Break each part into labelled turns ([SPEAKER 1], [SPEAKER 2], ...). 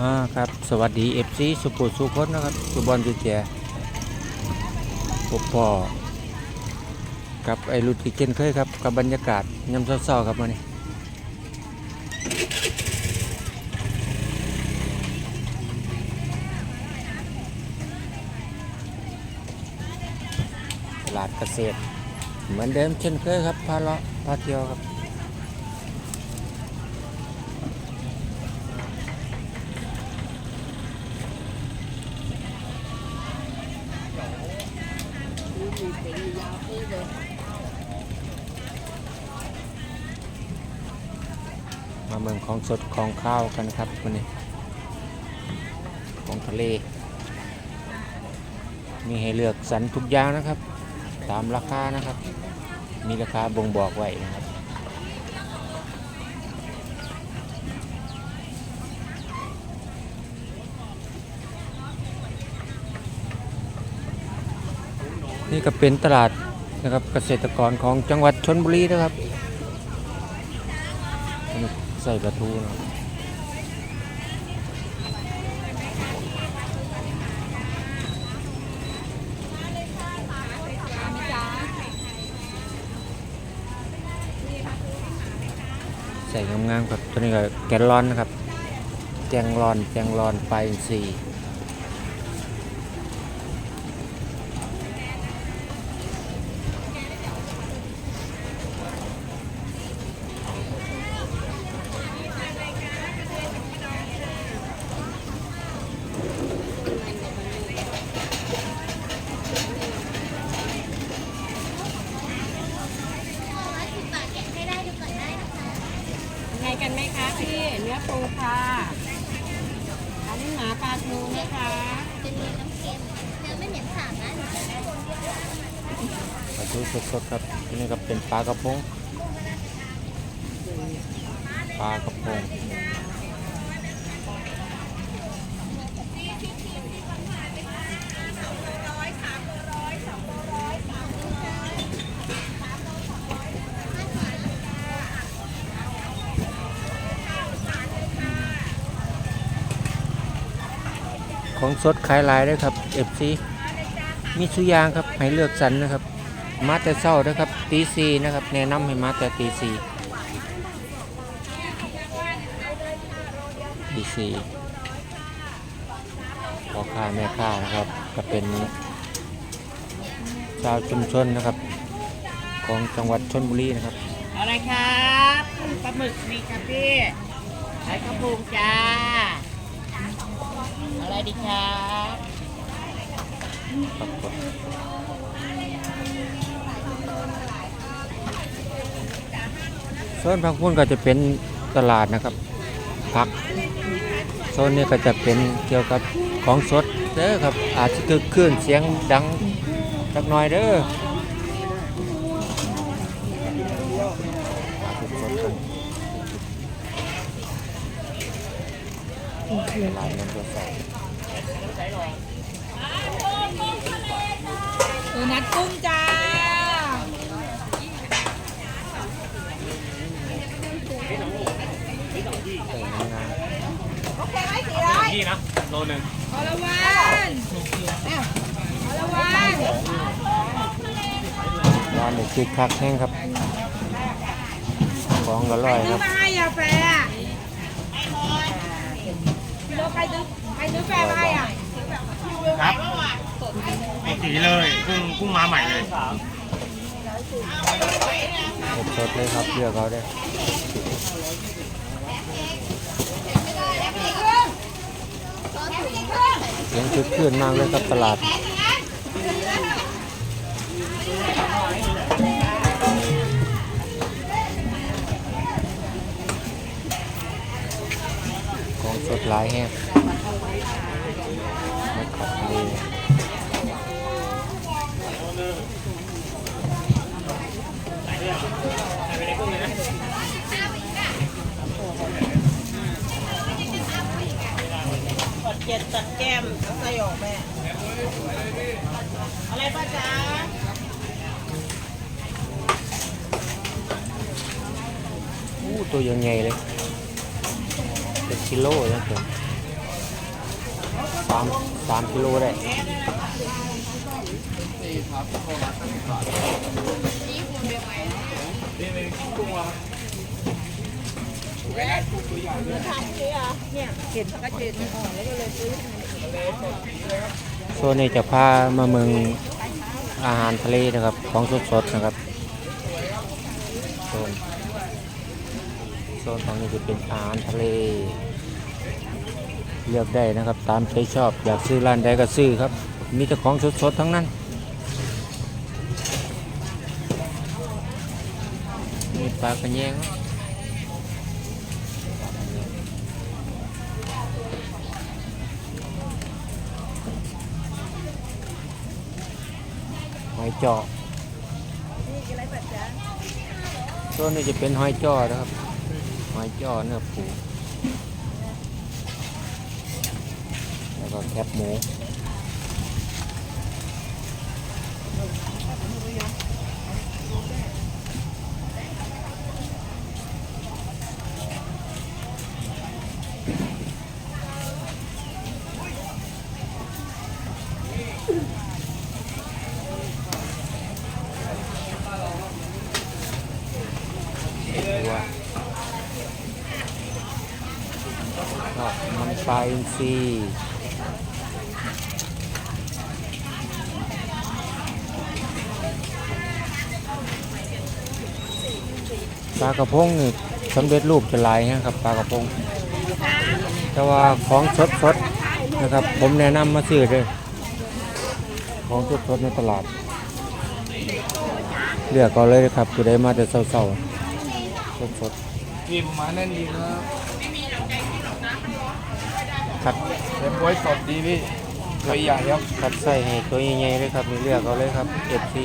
[SPEAKER 1] อ่าครับสวัสดีเอฟซีสุปุสุคนนะครับสุบอลจุแจพบพ่อกับไอรุติเช่นเคยครับกับบรรยากาศยามเช้าๆครับมานี่ตลาดเกษตร เหมือนเดิมเช่นเคยครับพาเลาะพาเที่ยวครับ มาเมืองของสดของข้าวกันครับวันนี้ ของทะเล มีให้เลือกสรรทุกอย่างนะครับ ตามราคานะครับ มีราคาบ่งบอกไว้นะครับ นี่ก็เป็นตลาดนะครับเกษตรกรของจังหวัดชนบุรีนะครับใส่ปลาทูนะใส่งามๆครับตัวนี้ก็แกนลอนนะครับ แจงลอน แจงลอนไปล
[SPEAKER 2] ปูค่ะ อันนี้หมาปลาทูนะคะ
[SPEAKER 3] เป็นเนื้อน้ำเค็มเนื้อไม่เหม็นสาบนะ
[SPEAKER 1] ปลาทูสดๆครับนนี่ก็เป็นปลากระพงปลากระพง ของสดขายหลายด้วยครับ FC มีสุยางครับให้เลือกสรรนะครับ มาแต่เช้านะครับตีสีนะครับ แนะนำให้มาแต่ตีสีตีสีพ่อค้าแม่ค้านะครับ ก็เป็นชาวชุมชนนะครับ ของจังหวัดชนบุรีนะครับ
[SPEAKER 2] อะไรครับปลาหมึกมีครับพี่ไข่กระพุงจ้า อะไรดีครับ
[SPEAKER 1] โซนพักพุ่นก็จะเป็นตลาดนะครับผักโซนนี้ก็จะเป็นเกี่ยวกับของสดเด้อครับ อาจจะเกิดขึ้นเสียงดังสักหน่อยเด้อ ผักสดๆกันหลายเงินตัวใส่
[SPEAKER 2] ตูนัดกุ้งจ้า
[SPEAKER 1] ใส่งาม
[SPEAKER 4] นี่นะโลหนึ่ง
[SPEAKER 2] พอละวันอ้าวพอละวัน
[SPEAKER 1] ๆร้านนี้คือคักแห้งครับ ของอร่อยครับ
[SPEAKER 2] มาให้ยาแฟ ร์อะพี่โลใครซื้อใครซื้อแฟร์มาให้อะ
[SPEAKER 4] ครับปกติเลยกุ้งกุ้งมาใหม่เลย
[SPEAKER 1] สดๆเลยครับเลือกเขาได้เสียงคึกคืนมากเลยครับตลาด สดหลายแห้งไม่ขัดเลย
[SPEAKER 2] ตัดเจ็ดตัดแก้มต้องใส่ออกแม่ อะไรป้าจ๊ะ
[SPEAKER 1] อู้ตัวยังไงเลยเป็น กิโลนะเพื่อนสามสามกิโลได้โซนนี้จะพามาเมืองอาหารทะเลนะครับ ของสดๆนะครับโซนโซนตรงนี้จะเป็นอาหารทะเล เลือกได้นะครับ ตามใจชอบ อยากซื้อร้านใดก็ซื้อครับ มีแต่ของสดๆ ทั้งนั้น มีปลากระแยงหอยจาะตัวนี้จะเป็นหอยจ้อนะครับ หอยจ้อเนื้อปู แล้วก็แคบหมูตัวทอดมันปลาอินทรีย์ ปลากระพงนี่สำเร็จรูปจะหลายนะครับปลากระพง แต่ว่าของสดสดๆนะครับ ผมแนะนำมาซื้อเลยของสดสดๆในตลาดเลือกก็เลยนะครับผู้ใดมาแต่เศร้าๆสดสด
[SPEAKER 4] กินมาแน่นดีครับ
[SPEAKER 1] ๆคัด
[SPEAKER 4] เล็บไว้สดดีพี่ตัวใหญ่ครับ
[SPEAKER 1] คัดใส่ให้ตัวใหญ่ๆเลยครับนี่เลือกเอาเลยครับเอฟซี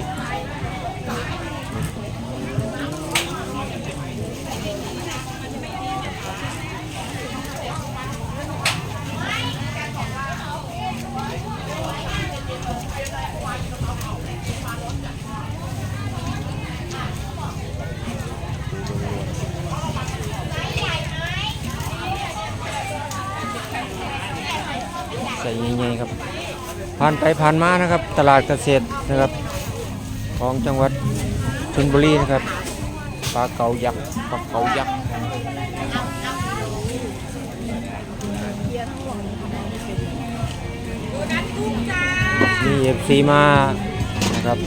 [SPEAKER 1] ใหญ่ๆครับ ผ่านไปผ่านมานะครับ ตลาดเกษตรนะครับ ของจังหวัดชลบุรีนะครับปลาเก๋ายักษ์ปลาเก๋ายักษ์นี่เอฟซีมานะครับ